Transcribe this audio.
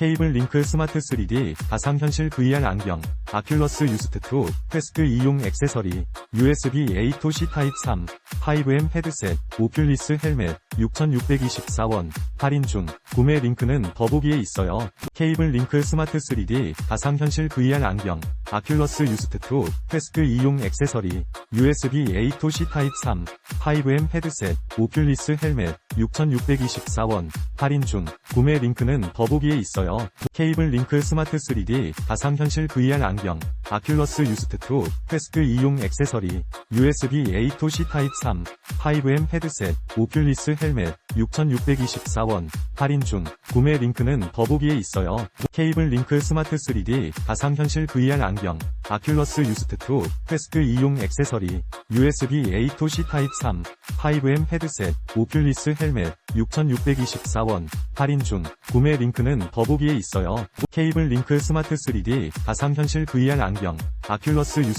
케이블 링크 스마트 3D 가상현실 VR 안경, 아큘러스 유스트2, 퀘스트 2용 액세서리, USB A to-C 타입 3, 5M 헤드셋, 오큘리스 헬멧, 6,624원, 할인 중, 구매 링크는 더보기에 있어요. 케이블 링크 스마트 3D 가상현실 VR 안경, 아큘러스 유스트2, 퀘스트 2용 액세서리, USB A to-C 타입 3, 5M 헤드셋, 오큘리스 헬멧, 6,624원, 할인 중, 구매 링크는 더보기에 있어요. 케이블 링크 스마트 3D 가상현실 VR 안경, 아큘러스 유스트2, 퀘스트 2용 액세서리, USB A to-C 타입 3, 5M 헤드셋, 오큘리스 헬멧, 6,624원, 할인 중, 구매 링크는 더보기에 있어요. 케이블 링크 스마트 3D 가상현실 VR 안경, 아큘러스 유스트2, 퀘스트 2용 액세서리, USB A to-C 타입 3, 5M 헤드셋, 오큘리스 헬멧, 6,624원, 할인 중, 구매 링크는 더보기에 있어요. 케이블 링크 스마트 3D 가상현실 VR 안경, 아큘러스 유스